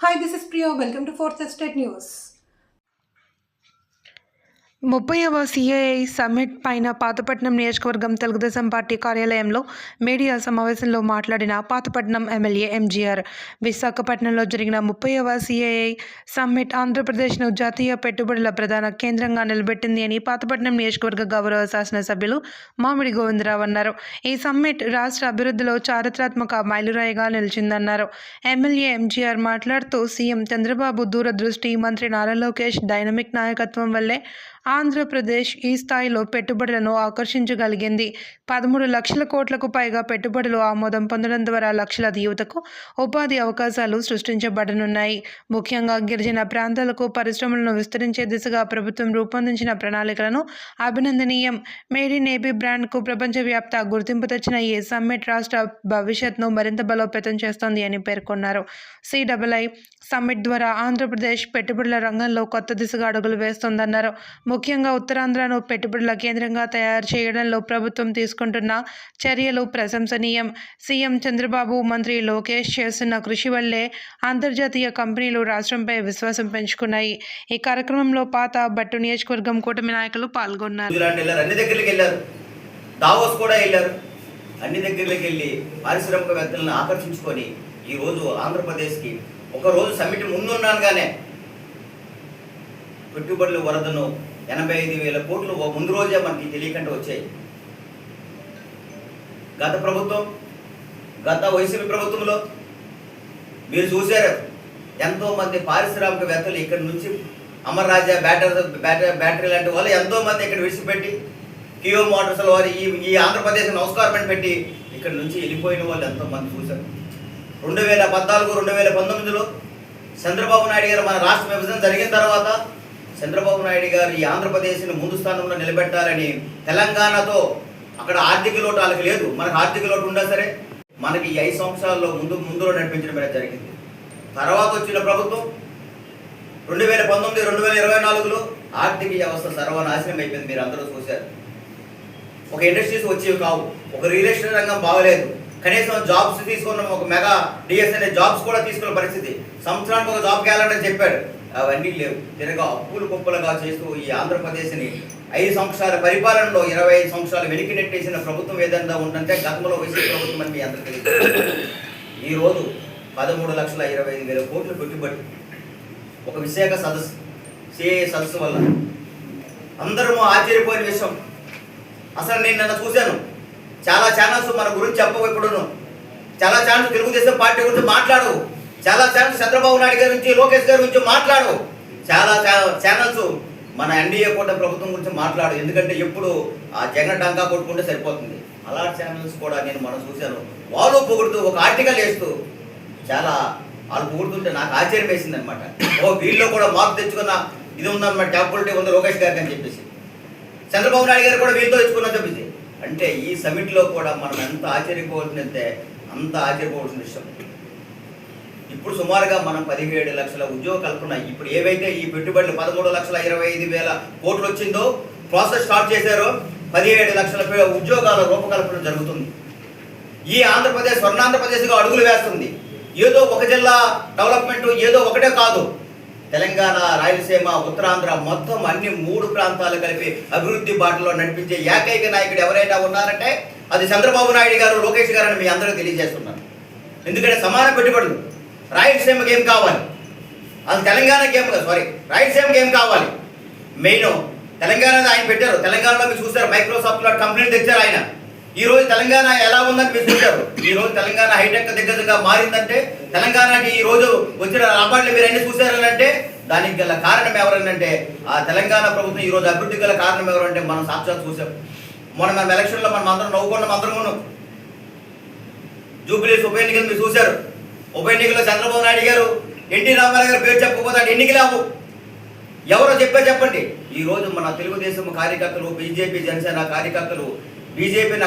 Hi, this is Priya. Welcome to Fourth Estate News. ముప్పైవ CII summit పైన పాతపట్నం నియోజకవర్గం Telugu Desam party కార్యాలయంలో మీడియా సమావేశంలో మాట్లాడిన పాతపట్నం ఎమ్మెల్యే ఎంజీఆర్. విశాఖపట్నంలో జరిగిన ముప్పైవ సిఐఐ సమ్మిట్ ఆంధ్రప్రదేశ్ను జాతీయ పెట్టుబడుల ప్రధాన కేంద్రంగా నిలబెట్టింది అని పాతపట్నం నియోజకవర్గ గౌరవ శాసనసభ్యులు మామిడి గోవిందరావు అన్నారు. ఈ సమ్మిట్ రాష్ట్ర అభివృద్ధిలో చారిత్రాత్మక మైలురాయిగా నిలిచిందన్నారు. ఎమ్మెల్యే ఎంజీఆర్ మాట్లాడుతూ సీఎం చంద్రబాబు దూరదృష్టి మంత్రి నారా లోకేష్ డైనమిక్ నాయకత్వం వల్లే ఆంధ్రప్రదేశ్ ఈ స్థాయిలో పెట్టుబడులను ఆకర్షించగలిగింది. పదమూడు లక్షల కోట్లకు పైగా పెట్టుబడులు ఆమోదం పొందడం ద్వారా లక్షలాది యువతకు ఉపాధి అవకాశాలు సృష్టించబడనున్నాయి. ముఖ్యంగా గిరిజన ప్రాంతాలకు పరిశ్రమలను విస్తరించే దిశగా ప్రభుత్వం రూపొందించిన ప్రణాళికలను అభినందనీయం. మేడ్ ఇన్ ఏపీ బ్రాండ్కు ప్రపంచవ్యాప్త గుర్తింపు తెచ్చిన ఈ సమ్మిట్ రాష్ట్ర భవిష్యత్ను మరింత బలోపేతం చేస్తోంది అని పేర్కొన్నారు. సిడబ్ల్ఐ సమ్మిట్ ద్వారా ఆంధ్రప్రదేశ్ పెట్టుబడుల రంగంలో కొత్త దిశగా అడుగులు వేస్తోందన్నారు. ముఖ్యంగా ఉత్తరాంధ్రను పెట్టుబడుల కేంద్రంగా తయారు చేయడంలో ప్రభుత్వం తీసుకుంటున్న చర్యలు ప్రశంసనీయం. సీఎం చంద్రబాబు మంత్రి లోకేష్ చేస్తున్న కృషి వల్లే అంతర్జాతీయ కంపెనీలు రాష్ట్రంపై విశ్వాసం పెంచుకున్నాయి. ఈ కార్యక్రమంలో పాత బట్టు నియోజకవర్గం కూటమి నాయకులు పాల్గొన్నారు. అన్ని దగ్గరికి దావోస్ కూడా వెళ్ళారు. అన్ని దగ్గరికి వెళ్ళి పారిశ్రామికవేత్తలను ఆకర్షించుకొని ఈరోజు ఆంధ్రప్రదేశ్కి ఒకరోజు సమ్మిట్ ముందున్నానుగానే. పెట్టుబడుల వరదను ఎనభై ఐదు వేల కోట్లు ముందు రోజే మనకి తెలియకుండా వచ్చాయి. గత ప్రభుత్వం గత వైసీపీ ప్రభుత్వంలో మీరు చూశారు ఎంతో మంది పారిశ్రామికవేత్తలు ఇక్కడ నుంచి Amar Raja battery battery battery లాంటి వాళ్ళు ఎంతో మంది ఇక్కడ విడిచిపెట్టి కియో మోటార్స్ వారి ఈ ఈ ఆంధ్రప్రదేశ్ నమస్కారం పెట్టి ఇక్కడ నుంచి వెళ్ళిపోయిన వాళ్ళు ఎంతో మంది చూశారు. రెండు వేల పద్నాలుగు రెండు వేల పంతొమ్మిదిలో చంద్రబాబు నాయుడు గారు మన రాష్ట్ర విభజన జరిగిన తర్వాత చంద్రబాబు నాయుడు గారు ఈ ఆంధ్రప్రదేశ్ని ముందు స్థానంలో నిలబెట్టాలని తెలంగాణతో అక్కడ ఆర్థిక లోటు వాళ్ళకి లేదు. మనకు ఆర్థిక లోటు ఉండా సరే మనకి ఈ ఐదు సంవత్సరాల్లో ముందు ముందులో నడిపించడం అనేది జరిగింది. తర్వాత వచ్చిన ప్రభుత్వం రెండు వేల పంతొమ్మిది రెండు వేల ఇరవై నాలుగులో ఆర్థిక వ్యవస్థ సర్వనాశనం అయిపోయింది. మీరు అందరూ చూశారు. ఒక ఇండస్ట్రీస్ వచ్చేవి కావు. ఒక రియల్ ఎస్టేట్ రంగం బాగలేదు. కనీసం జాబ్స్ తీసుకున్న ఒక మెగా డిఎస్ అనే జాబ్స్ కూడా తీసుకున్న పరిస్థితి. సంవత్సరానికి ఒక జాబ్ క్యాలెండర్ చెప్పాడు. అవన్నీ లేవు. తిరగా అప్పులు కుప్పలుగా చేస్తూ ఈ ఆంధ్రప్రదేశ్ని ఐదు సంవత్సరాల పరిపాలనలో ఇరవై ఐదు సంవత్సరాలు వెనక్కి నెట్టేసిన ప్రభుత్వం ఏదైనా ఉందంటే గతంలో వైసీపీ ప్రభుత్వం అని మీ అందరికీ తెలుసు. ఈరోజు పదమూడు లక్షల ఇరవై ఐదు వేల కోట్లు పెట్టుబడి. ఒక విశాఖ సదస్సు సిఏ సదస్సు వల్ల. అందరూ ఆశ్చర్యపోయిన విషయం. అసలు నేను నిన్న చూశాను. చాలా ఛానల్స్ మన గురించి చెప్పవు ఇప్పుడును చాలా ఛానల్స్ తెలుగుదేశం పార్టీ గురించి మాట్లాడవు. చాలా ఛానల్స్ చంద్రబాబు నాయుడు గారి నుంచి లోకేష్ గారి గురించి మాట్లాడు. చాలా ఛానల్స్ మన ఎన్డీఏ కూడా ప్రభుత్వం గురించి మాట్లాడు. ఎందుకంటే ఎప్పుడు ఆ జగన్ డంకా కొట్టుకుంటే సరిపోతుంది. అలాంటి ఛానల్స్ కూడా నేను మనం చూశాను. వాళ్ళు పొగుడుతూ ఒక ఆర్టికల్ వేస్తూ చాలా వాళ్ళు పొగుడుతుంటే నాకు ఆశ్చర్యం వేసింది అనమాట ఓ వీళ్ళు కూడా మార్పు తెచ్చుకున్న ఇది ఉందన్నమాట. క్యాపబిలిటీ ఉంది లోకేష్ గారికి అని చెప్పేసి. చంద్రబాబు నాయుడు గారు కూడా వీళ్ళతో తెచ్చుకున్నా చెప్పేసి. అంటే ఈ సమిట్లో కూడా మనం ఎంత ఆశ్చర్యపోవాల్సిందంటే అంత ఆశ్చర్యపోవాల్సిన విషయం ఇప్పుడు సుమారుగా మనం పదిహేడు లక్షల ఉద్యోగ కల్పన ఇప్పుడు ఏవైతే ఈ పెట్టుబడులు పదమూడు లక్షల ఇరవై ఐదు వేల కోట్లు వచ్చిందో ప్రాసెస్ స్టార్ట్ చేశారో పదిహేడు లక్షల ఉద్యోగాల రూపకల్పన జరుగుతుంది. ఈ ఆంధ్రప్రదేశ్ స్వర్ణాంధ్రప్రదేశ్గా అడుగులు వేస్తుంది. ఏదో ఒక జిల్లా డెవలప్మెంట్ ఏదో ఒకటే కాదు. తెలంగాణ రాయలసీమ ఉత్తరాంధ్ర మొత్తం అన్ని మూడు ప్రాంతాలు కలిపి అభివృద్ధి బాటలో నడిపించే ఏకైక నాయకుడు ఎవరైనా ఉన్నారంటే అది చంద్రబాబు నాయుడు గారు లోకేష్ గారు అని మీ అందరూ తెలియజేస్తున్నారు ఎందుకంటే సమాన పెట్టుబడులు. రాయలసీమకి ఏం కావాలి. అది తెలంగాణకి ఏం సారీ రాయలసీమకి ఏం కావాలి. మెయిన్ తెలంగాణ ఆయన పెట్టారు. తెలంగాణలో మీరు చూస్తారు మైక్రోసాఫ్ట్ లాంటి కంపెనీలు తెచ్చారు ఆయన. ఈ రోజు తెలంగాణ ఎలా ఉందని మీరు చూశారు ఈ రోజు తెలంగాణ హైటెక్ దగ్గరగా మారిందంటే తెలంగాణకి ఈ రోజు వచ్చిన రాబాట్లు మీరు అన్ని చూసారంటే దానికి గల కారణం ఎవరనంటే ఆ తెలంగాణ ప్రభుత్వం ఈ రోజు అభివృద్ధి గల కారణం ఎవరంటే మనం సాక్షాత్ చూసాం. మొన్న మనం ఎలక్షన్లో మనం అందరం నవ్వుకున్నాం అందరం జూబిలీస్ ఉప ఎన్నికలు మీరు చూశారు. ఉప ఎన్నికల్లో చంద్రబాబు నాయుడు గారు ఎన్టీ రామారావు గారు పేరు చెప్పకపోతే ఎన్నికలేవు ఎవరో చెప్పే చెప్పండి. ఈ రోజు మన తెలుగుదేశం కార్యకర్తలు బీజేపీ జనసేన కార్యకర్తలు బీజేపీని అక్కడ